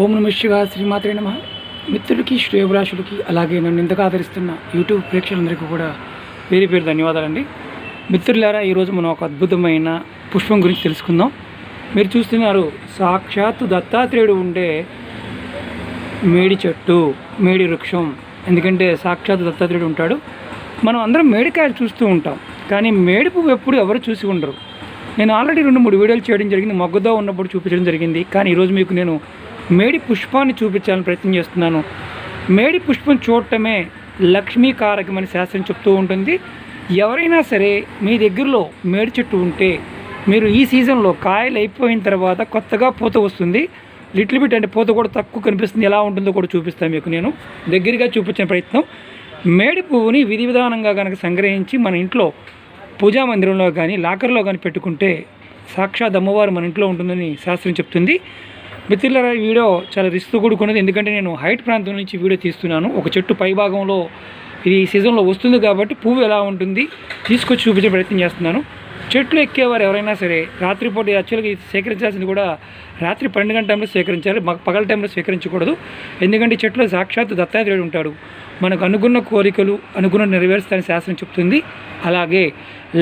ఓం నమ శివ శ్రీమాత్రే నమ. మిత్రులకి శ్రేయభిలాషులకి అలాగే నన్ను ఇంతగా ఆదరిస్తున్న యూట్యూబ్ ప్రేక్షకులందరికీ కూడా పేరు పేరు ధన్యవాదాలండి. మిత్రులారా ఈరోజు మనం ఒక అద్భుతమైన పుష్పం గురించి తెలుసుకుందాం. మీరు చూస్తున్నారు సాక్షాత్తు దత్తాత్రేయుడు ఉండే మేడి చెట్టు మేడి వృక్షం. ఎందుకంటే సాక్షాత్ దత్తాత్రేయుడు ఉంటాడు. మనం అందరం మేడికాయలు చూస్తూ ఉంటాం. కానీ మేడి పువ్వు ఎప్పుడు ఎవరు చూసి ఉండరు. నేను ఆల్రెడీ రెండు మూడు వీడియోలు చేయడం జరిగింది. మొగ్గతో ఉన్నప్పుడు చూపించడం జరిగింది. కానీ ఈరోజు మీకు నేను మేడి పుష్పాన్ని చూపించాలని ప్రయత్నం చేస్తున్నాను. మేడి పుష్పం చూడటమే లక్ష్మీకారకమని శాస్త్రం చెప్తూ ఉంటుంది. ఎవరైనా సరే మీ దగ్గరలో మేడి చెట్టు ఉంటే మీరు ఈ సీజన్లో కాయలు అయిపోయిన తర్వాత కొత్తగా పూత వస్తుంది. లిటిల్ బిట్ అంటే పూత కూడా తక్కువ కనిపిస్తుంది. ఎలా ఉంటుందో కూడా చూపిస్తాను మీకు నేను. దగ్గరగా చూపించే ప్రయత్నం. మేడి పువ్వుని విధి విధానంగా కనుక సంగ్రహించి మన ఇంట్లో పూజా మందిరంలో కానీ లాకర్లో కానీ పెట్టుకుంటే సాక్షాత్ అమ్మవారు మన ఇంట్లో ఉంటుందని శాస్త్రం చెప్తుంది. మిత్రులారా ఈ వీడియో చాలా రిస్క్ కూడుకున్నది. ఎందుకంటే నేను హైట్ ప్రాంతం నుంచి వీడియో తీస్తున్నాను. ఒక చెట్టు పై భాగంలో ఇది సీజన్లో వస్తుంది కాబట్టి పువ్వు ఎలా ఉంటుంది తీసుకొచ్చి చూపించే ప్రయత్నం చేస్తున్నాను. చెట్లు ఎక్కేవారు ఎవరైనా సరే రాత్రిపూట యాక్చువల్గా సేకరించాల్సింది కూడా రాత్రి పన్నెండు గంటల టైంలో సేకరించాలి. పగల టైంలో సేకరించకూడదు. ఎందుకంటే చెట్లు సాక్షాత్ దత్తాత్రేయుడు ఉంటాడు. మనకు అనుకున్న కోరికలు అనుకున్న నెరవేరుస్తాయని శాస్త్రం చెప్తుంది. అలాగే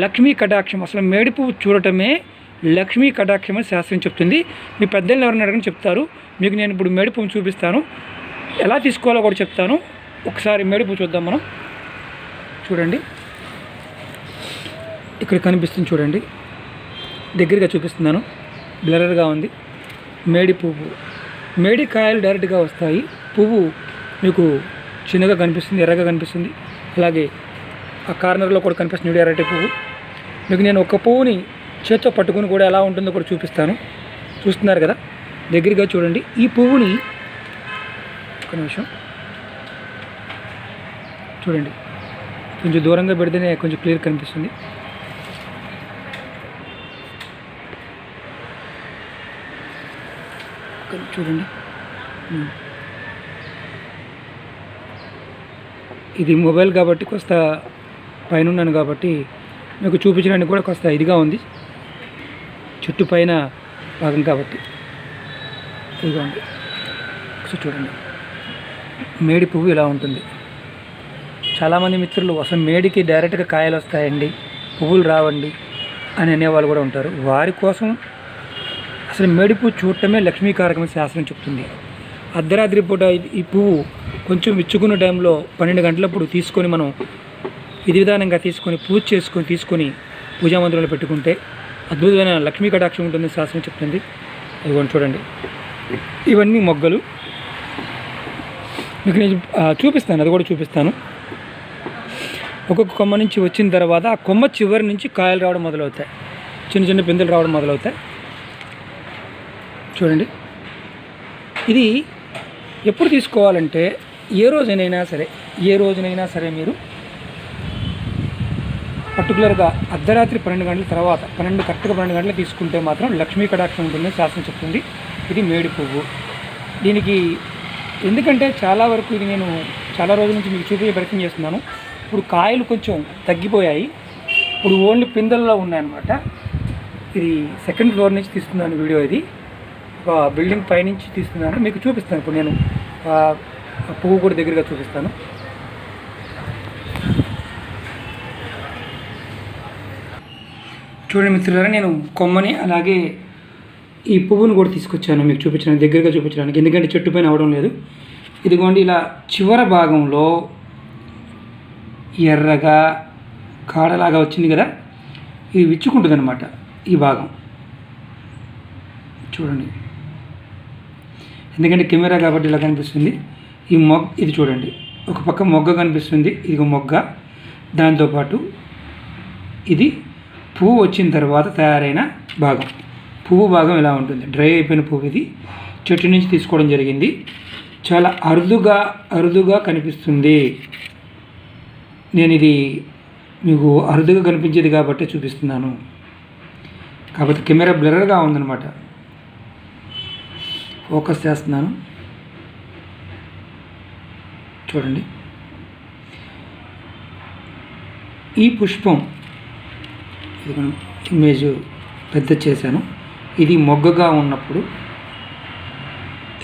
లక్ష్మీ కటాక్షం అసలు మేడి పువ్వు చూడటమే లక్ష్మీ కటాక్షం అని శాస్త్రం చెప్తుంది. మీ పెద్దలు ఎవరైనా అడగని చెప్తారు. మీకు నేను ఇప్పుడు మేడి చూపిస్తాను. ఎలా తీసుకోవాలో కూడా చెప్తాను. ఒకసారి మేడి పువ్వు చూద్దాం మనం. చూడండి. ఇక్కడ కనిపిస్తుంది చూడండి. దగ్గరగా చూపిస్తున్నాను. బ్లరర్గా ఉంది. మేడి పువ్వు. మేడి కాయలు డైరెక్ట్గా వస్తాయి. పువ్వు మీకు చిన్నగా కనిపిస్తుంది ఎర్రగా కనిపిస్తుంది. అలాగే ఆ కార్నర్లో కూడా కనిపిస్తుంది. ఎర్రటి పువ్వు. మీకు నేను ఒక పువ్వుని చేత్తో పట్టుకుని కూడా ఎలా ఉంటుందో కూడా చూపిస్తాను. చూస్తున్నారు కదా? దగ్గరగా చూడండి. ఈ పువ్వుని ఒక నిమిషం. చూడండి. కొంచెం దూరంగా పెడితేనే కొంచెం క్లియర్ కనిపిస్తుంది. చూడండి. ఇది మొబైల్ కాబట్టి కొంత పైన ఉన్నాను కాబట్టి మీకు చూపించడానికి కూడా కొంత ఇదిగా ఉంది. చుట్టుపైన భాగం కాబట్టి. ఇదిగోండి. ఒకసారి చూడండి. మేడి పువ్వు ఇలా ఉంటుంది. చాలామంది మిత్రులు అసలు మేడికి డైరెక్ట్గా కాయలు వస్తాయండి? పువ్వులు రావండి? అని అనేవాళ్ళు కూడా ఉంటారు. వారి కోసం అసలు మేడి పువ్వు చూడటమే లక్ష్మీకారకమైన శాస్త్రం చెప్తుంది. అర్ధరాత్రి పూట ఈ పువ్వు కొంచెం విచ్చుకున్న టైంలో పన్నెండు గంటలప్పుడు తీసుకొని మనం విధి విధానంగా తీసుకొని పూజ చేసుకొని తీసుకొని పూజా మందిరంలో పెట్టుకుంటే అద్భుతమైన లక్ష్మీ కటాక్షం ఉంటుందని శాస్త్రం చెప్తుంది. ఇదిగోండి చూడండి. ఇవన్నీ మొగ్గలు. మీకు నేను చూపిస్తాను అది కూడా చూపిస్తాను. ఒక్కొక్క కొమ్మ నుంచి వచ్చిన తర్వాత ఆ కొమ్మ చివరి నుంచి కాయలు రావడం మొదలవుతాయి. చిన్న చిన్న పిందులు రావడం మొదలవుతాయి. చూడండి. ఇది ఎప్పుడు తీసుకోవాలంటే ఏ రోజునైనా సరే ఏ రోజునైనా సరే మీరు పర్టికులర్గా అర్ధరాత్రి పన్నెండు గంటల తర్వాత పన్నెండు కరెక్ట్గా పన్నెండు గంటలు తీసుకుంటే మాత్రం లక్ష్మీ కటాక్షం ఉంటుందని శాస్త్రం చెప్తుంది. ఇది మేడి పువ్వు. దీనికి ఎందుకంటే చాలా వరకు ఇది నేను చాలా రోజుల నుంచి మీకు చూపించే ప్రయత్నం చేస్తున్నాను. ఇప్పుడు కాయలు కొంచెం తగ్గిపోయాయి. ఇప్పుడు ఓన్లీ పిందెల్లో ఉన్నాయన్నమాట. ఇది సెకండ్ ఫ్లోర్ నుంచి తీస్తున్నాను వీడియో ఇది. ఒక బిల్డింగ్ పైనుంచి తీస్తున్నాను. మీకు చూపిస్తాను. ఇప్పుడు నేను పువ్వు కూడా దగ్గరగా చూపిస్తాను. చూడండి మిత్రులారా నేను కొమ్మని అలాగే ఈ పువ్వును కూడా తీసుకొచ్చాను మీకు చూపించడానికి దగ్గరగా చూపించడానికి. ఎందుకంటే చెట్టు పైన అవడం లేదు. ఇదిగోండి ఇలా చివర భాగంలో ఎర్రగా కాడలాగా వచ్చింది కదా ఇది విచ్చుకుంటుంది అనమాట ఈ భాగం. చూడండి. ఎందుకంటే కెమెరా కాబట్టి ఇలా కనిపిస్తుంది. ఈ మొగ్గ ఇది చూడండి. ఒక పక్క మొగ్గ కనిపిస్తుంది ఇది మొగ్గ. దాంతోపాటు ఇది పువ్వు వచ్చిన తర్వాత తయారైన భాగం. పువ్వు భాగం ఇలా ఉంటుంది? డ్రై అయిపోయిన పువ్వు ఇది. చెట్టు నుంచి తీసుకోవడం జరిగింది. చాలా అరుదుగా అరుదుగా కనిపిస్తుంది. నేను ఇది మీకు అరుదుగా కనిపించేది కాబట్టి చూపిస్తున్నాను. కాకపోతే కెమెరా బ్లర్గా ఉందన్నమాట. ఫోకస్ చేస్తున్నాను. చూడండి. ఈ పుష్పం ఇది మనం ఇమేజ్ పెద్ద చేశాను. ఇది మొగ్గగా ఉన్నప్పుడు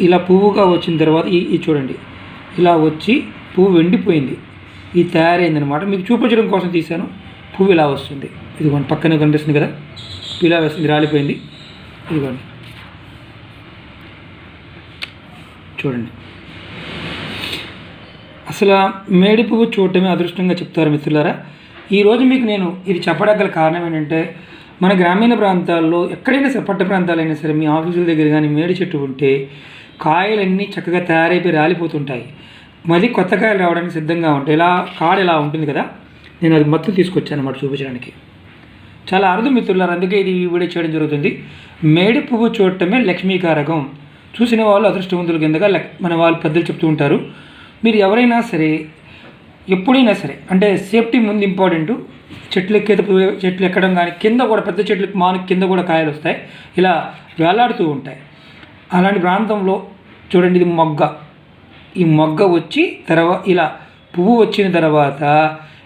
ఇలా పువ్వుగా వచ్చిన తర్వాత ఈ చూడండి. ఇలా వచ్చి పువ్వు ఎండిపోయింది ఇది తయారైందనమాట మీకు చూపించడం కోసం తీశాను. పువ్వు ఇలా వస్తుంది. ఇదిగోండి పక్కనే కనిపిస్తుంది కదా? ఇలా వస్తుంది రాలిపోయింది. ఇదిగోండి. చూడండి. అసలు మేడి పువ్వు చూడటమే అదృష్టంగా చెప్తారు మిత్రులారా. ఈరోజు మీకు నేను ఇది చెప్పడానికి గల కారణం ఏంటంటే మన గ్రామీణ ప్రాంతాల్లో ఎక్కడైనా సరే పట్ట ప్రాంతాలైనా సరే మీ ఆఫీసుల దగ్గర కానీ మేడి చెట్టు ఉంటే కాయలన్నీ చక్కగా తయారైపోయి రాలిపోతుంటాయి. మళ్ళీ కొత్త కాయలు రావడానికి సిద్ధంగా ఉంటాయి ఇలా కాడ ఇలా ఉంటుంది కదా నేను అది మొత్తం తీసుకొచ్చాను అన్నమాట చూపించడానికి. చాలా అరుదు మిత్రులారు అందుకే ఇది వీడియో చేయడం జరుగుతుంది. మేడి పువ్వు చూడటమే లక్ష్మీకారకం. చూసిన వాళ్ళు అదృష్టవంతులు కిందగా మన వాళ్ళు పెద్దలు చెప్తూ ఉంటారు. మీరు ఎవరైనా సరే ఎప్పుడైనా సరే అంటే సేఫ్టీ ముందు ఇంపార్టెంట్. చెట్లు ఎక్కేత చెట్లు ఎక్కడం కానీ కింద కూడా పెద్ద చెట్లు మాను కింద కూడా కాయలు వస్తాయి. ఇలా వేలాడుతూ ఉంటాయి. అలాంటి ప్రాంతంలో చూడండి ఇది మొగ్గ. ఈ మొగ్గ వచ్చి తర్వాత ఇలా పువ్వు వచ్చిన తర్వాత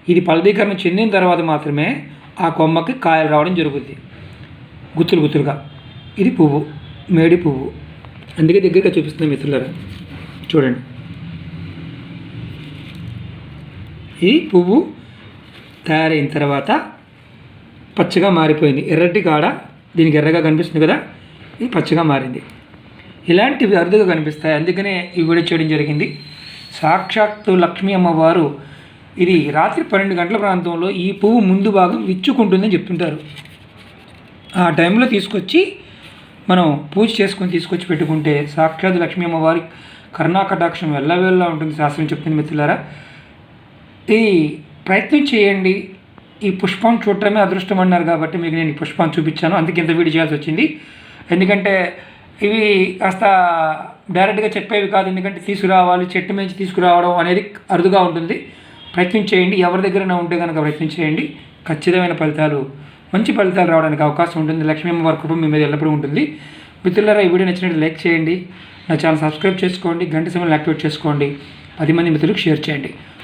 ఇది ఫలదీకరణ చెందిన తర్వాత మాత్రమే ఆ కొమ్మకి కాయలు రావడం జరుగుద్ది. గుత్తులు గుత్తులుగా. ఇది పువ్వు మేడి పువ్వు. అందుకే దగ్గరగా చూపిస్తుంది మిత్రులరా చూడండి. ఈ పువ్వు తయారైన తర్వాత పచ్చగా మారిపోయింది. ఎర్రటి కాడ దీనికి ఎర్రగా కనిపిస్తుంది కదా ఇది పచ్చగా మారింది. ఇలాంటివి అరుదుగా కనిపిస్తాయి. అందుకనే ఇవి కూడా చేయడం జరిగింది. సాక్షాత్తు లక్ష్మీ అమ్మవారు ఇది రాత్రి పన్నెండు గంటల ప్రాంతంలో ఈ పువ్వు ముందు భాగం విచ్చుకుంటుందని చెప్తుంటారు. ఆ టైంలో తీసుకొచ్చి మనం పూజ చేసుకొని తీసుకొచ్చి పెట్టుకుంటే సాక్షాత్ లక్ష్మీ అమ్మవారి కరుణాకటాక్షం వెళ్ళవేళ్ళ ఉంటుంది శాస్త్రం చెప్తుంది మిత్రులారా. ఇది ప్రయత్నం చేయండి. ఈ పుష్పం చూడటమే అదృష్టం అన్నారు కాబట్టి మీకు నేను ఈ పుష్పం చూపించాను. అందుకే ఇంత వీడియో చేయాల్సి వచ్చింది. ఎందుకంటే ఇవి కాస్త డైరెక్ట్గా చెప్పేవి కాదు. ఎందుకంటే తీసుకురావాలి చెట్టు మించి తీసుకురావడం అనేది అరుదుగా ఉంటుంది. ప్రయత్నం చేయండి. ఎవరి దగ్గరైనా ఉంటే కనుక ప్రయత్నం చేయండి. ఖచ్చితమైన ఫలితాలు మంచి ఫలితాలు రావడానికి అవకాశం ఉంటుంది. లక్ష్మీ అమ్మవారి కృప మీ మీద ఎల్లప్పుడూ ఉంటుంది. మిత్రులారా ఈ వీడియో నచ్చినట్టు లైక్ చేయండి. నా ఛానల్ సబ్స్క్రైబ్ చేసుకోండి. గంట సమయంలో యాక్టివేట్ చేసుకోండి. పది మంది మిత్రులకు షేర్ చేయండి.